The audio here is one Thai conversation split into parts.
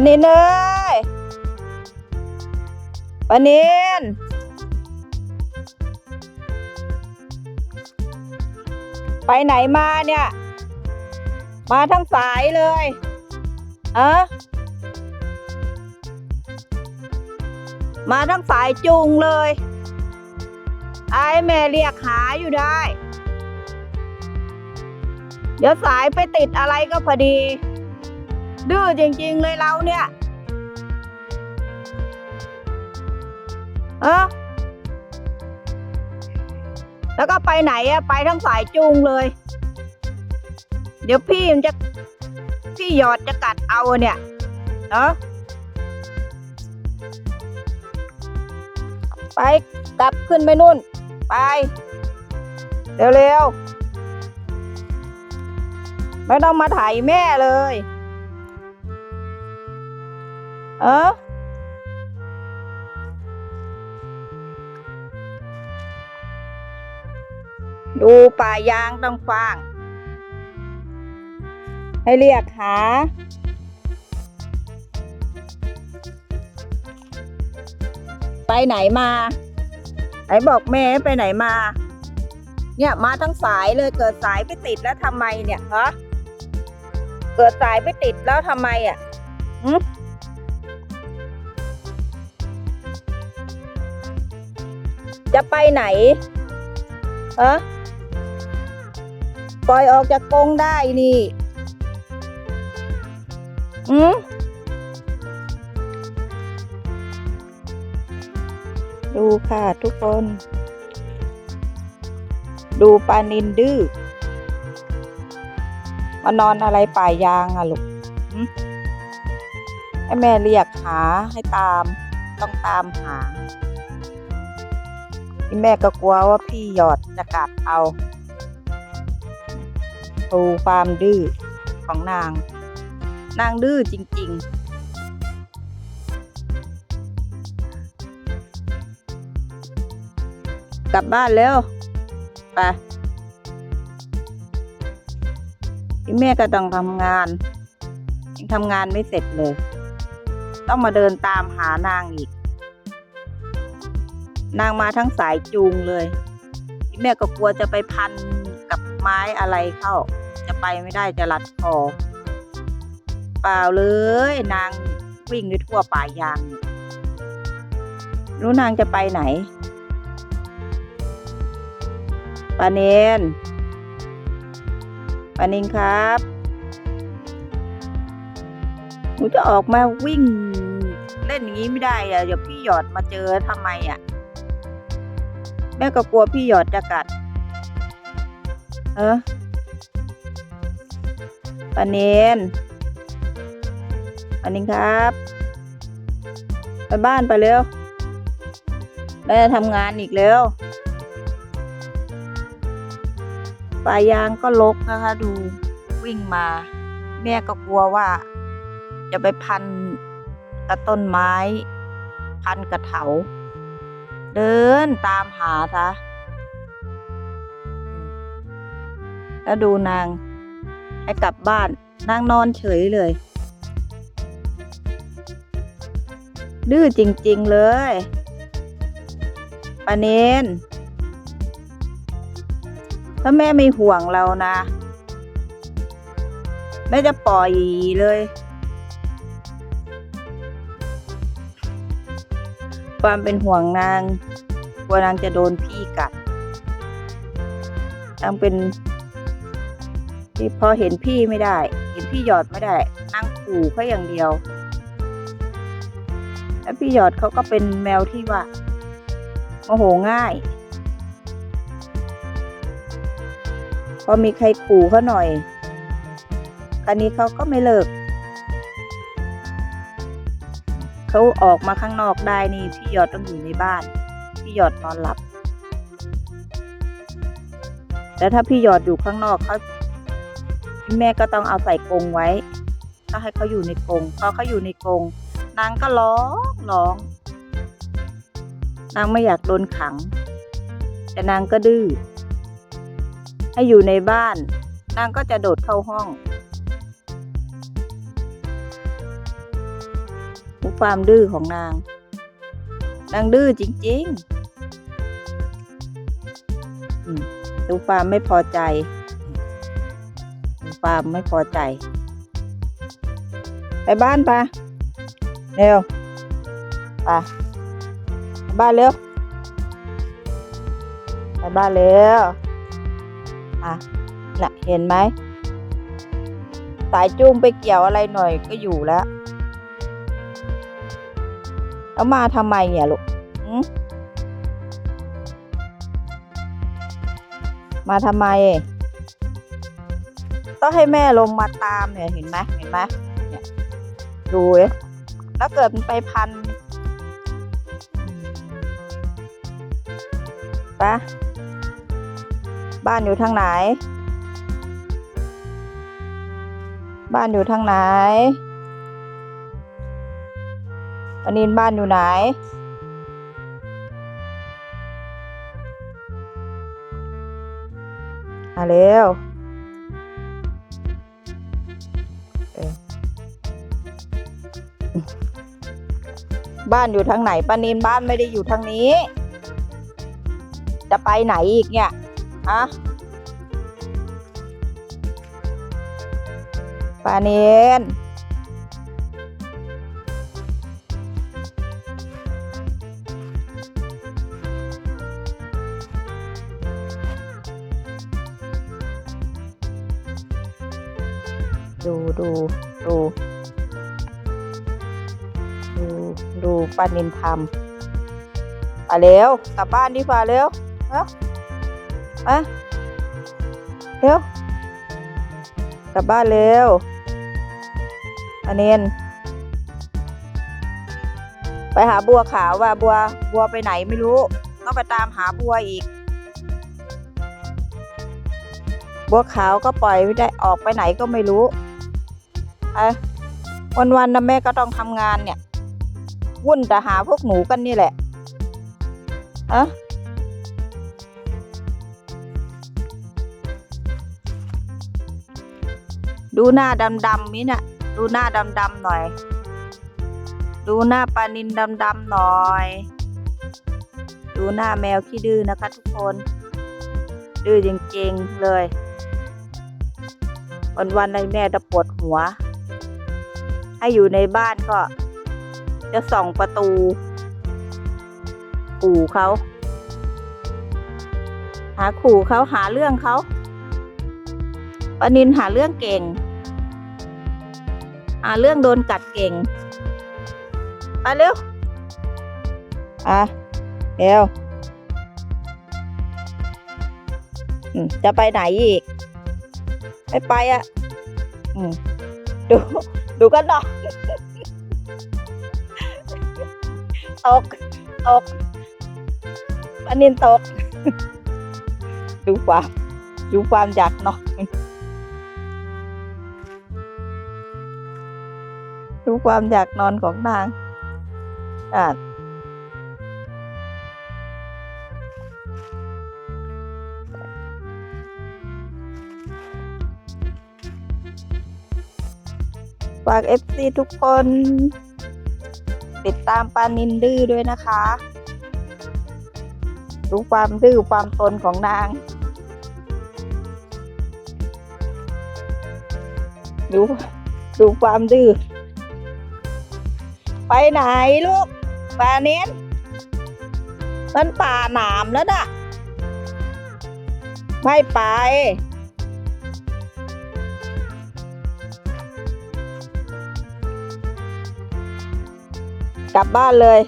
ปานินเอ้ยปานินไปไหนมาเนี่ย มาทั้งสายเลยอะมาทั้งสายจูงเลย ไอ้แม่เรียกหาอยู่ได้ เดี๋ยวสายไปติดอะไรก็พอดี ดื้อจริงๆเลยเราเนี่ย เออแล้วก็ไปไหนอะไปทั้งสายจูงเลย เดี๋ยวพี่มันจะพี่หยอดจะกัดเอาเนี่ยเนาะไปกลับขึ้นไปนู่น ไป เร็วๆ ไม่ต้องมาถ่ายแม่เลย เออ ดูป่ายางต้องฟาง ให้เรียกหาไปไหนมาไหนบอกแม่ไปไหนมา เนี่ยมาทั้งสายเลยเกิดสายไปติดแล้วทำไมเนี่ยฮะเกิดสายไปติดแล้วทำไมอะหึ จะไปไหนฮะปล่อยออกจากกรงได้นี่อืมดูค่ะทุกคน ดูปลานินดื้อมานอนอะไรป่ายางอะลูกให้แม่เรียกหาให้ตาม ต้องตามหา ที่แม่ก็กลัวว่าพี่หยอดจะกัดเอาดูความดื้อของนาง นางดื้อจริง ๆกลับบ้านแล้วไปที่แม่ก็ต้องทำงานยังทำงานไม่เสร็จเลย ต้องมาเดินตามหานางอีก นางมาทั้งสายจูงเลยที่แม่ก็กลัวจะไปพันกับไม้อะไรเข้า จะไปไม่ได้จะรัดคอเปล่าเลย นางวิ่งไปทั่วป่ายางรู้นางจะไปไหนปาเนนปานินครับหนูจะออกมาวิ่งเล่นอย่างนี้ไม่ได้อะเดี๋ยวพี่หยอดมาเจอทำไมอะ แม่ก็กลัวพี่หยอดจะกัด เออปาเนนปานินครับ ไปบ้านไปเร็วแม่ทำงานอีกแล้วป่ายางก็ลกนะคะดูวิ่งมา แม่ก็กลัวว่า จะไปพันกับต้นไม้ พันกับเถา เดินตามหาซะแล้วดูนาง ให้กลับบ้านนางนอนเฉยเลย ดื้อจริง ๆ เลยปาเนนถ้าแม่ไม่ห่วงเรานะ แม่จะปล่อยเลย ความเป็นห่วงนางกลัวนางจะโดนพี่กัดนางเป็นที่พอเห็นพี่ไม่ได้ เห็นพี่หยอดไม่ได้นางขู่เขาอย่างเดียวแล้วพี่หยอดเขาก็เป็นแมวที่ว่าโมโหง่าย พอมีใครขู่เขาหน่อยคราวนี้เขาก็ไม่เลิก เขาออกมาข้างนอกได้นี่พี่หยอดต้องอยู่ในบ้าน พี่หยอดนอนหลับ แต่ถ้าพี่หยอดอยู่ข้างนอกเขาแม่ก็ต้องเอาใส่กรงไว้ ก็ให้เขาอยู่ในกรงพอเขาอยู่ในกรงนางก็ร้องร้อง นางไม่อยากโดนขัง แต่นางก็ดื้อให้อยู่ในบ้าน นางก็จะโดดเข้าห้อง ความดื้อของนาง นางดื้อจริงๆดูความไม่พอใจดูความไม่พอใจ ไปบ้านปะเร็วไปไปบ้านเร็วไปบ้านเร็วอะน่ะเห็นไหมสายจูงไปเกี่ยวอะไรหน่อยก็อยู่แล้ว แล้วมาทำไมเนี่ยลูกมาทำไม ต้องให้แม่ลงมาตามเนี่ยเห็นไหมเห็นไหมเนี่ยดูเอ๊ะแล้วเกิดมันไปพันไปะบ้านอยู่ทางไหน บ้านอยู่ทางไหน ปานินบ้านอยู่ไหนอะเร็วบ้านอยู่ทางไหนปานินบ้านไม่ได้อยู่ทางนี้ จะไปไหนอีกเนี่ยฮะปานิน ดูดูดูดูดูปานินทำอะเร็วกลับบ้านดีกว่าเร็วเร็วมาเร็วกลับบ้านเร็วปานินไปหาบัวขาวว่าบัวบัวไปไหนไม่รู้ ต้องไปตามหาบัวอีก บัวขาวก็ปล่อยไม่ได้ออกไปไหนก็ไม่รู้ วันๆนะแม่ก็ต้องทำงานเนี่ย วุ่นแต่หาพวกหนูกันนี่แหละอะดูหน้าดำๆนี่น่ะ ดูหน้าดำๆหน่อย ดูหน้าปลานินดำๆหน่อย ดูหน้าแมวขี้ดื้อนะคะทุกคน ดื้อจริงๆเลย วันๆในแม่จะปวดหัว ให้อยู่ในบ้านก็ จะส่องประตู ขู่เขา หาขู่เขาหาเรื่องเขาปนินหาเรื่องเก่ง หาเรื่องโดนกัดเก่งไปเร็ว อะเร็วอืมจะไปไหนอีกไม่ไปอะอืมดู ดูกันอนตกตกปันินตก ดูความดูความอยากนอนดูความอยากนอนของนางอะ ฝากเอฟซีทุกคน ติดตามปานินดื้อด้วยนะคะดูความดื้อความตนของนาง ดูดูความดื้อ ไปไหนลูกปานินมันป่าหนามแล้วนะไม่ไป กลับบ้านเลย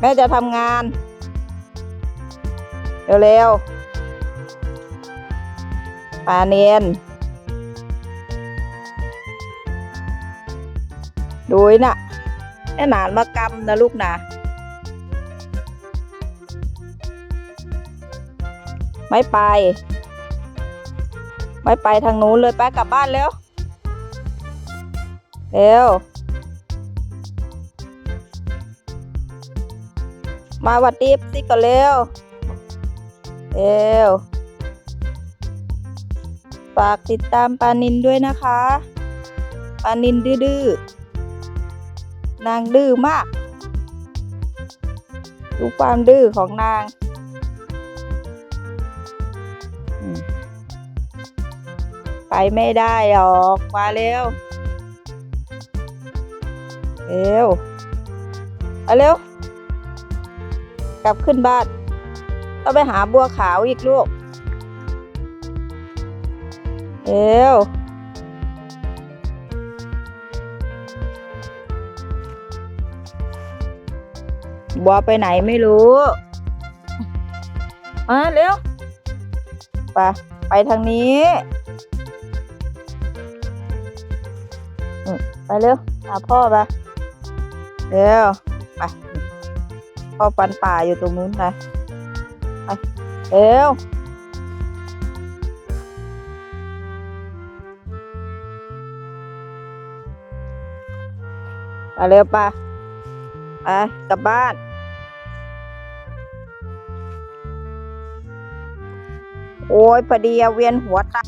แม่จะทำงาน เร็วๆปาเนียนดูน่ะแน่หนานมากำนะลูกนะไม่ไป ไม่ไปทางนู้นเลยไปกลับบ้านเร็วเร็ว มาวัดดีสิก่อนเร็วเร็วฝากติดตามปานินด้วยนะคะปานินดื้อๆนางดื้อมาก ดูความดื้อของนางไปไม่ได้หรอกมาเร็ว เร็วเอาเร็ว กลับขึ้นบ้านต้องไปหาบัวขาวอีกลูกเร็วบัวไปไหนไม่รู้มาเร็วไปไปทางนี้ไปเร็วหาพ่อไปเร็วไป พ่อปันป่าอยู่ตรงนู้นไปไปเร็วไปเร็วป่ะไปกลับบ้านโอ้ยพอดีอะเวียนหัวตา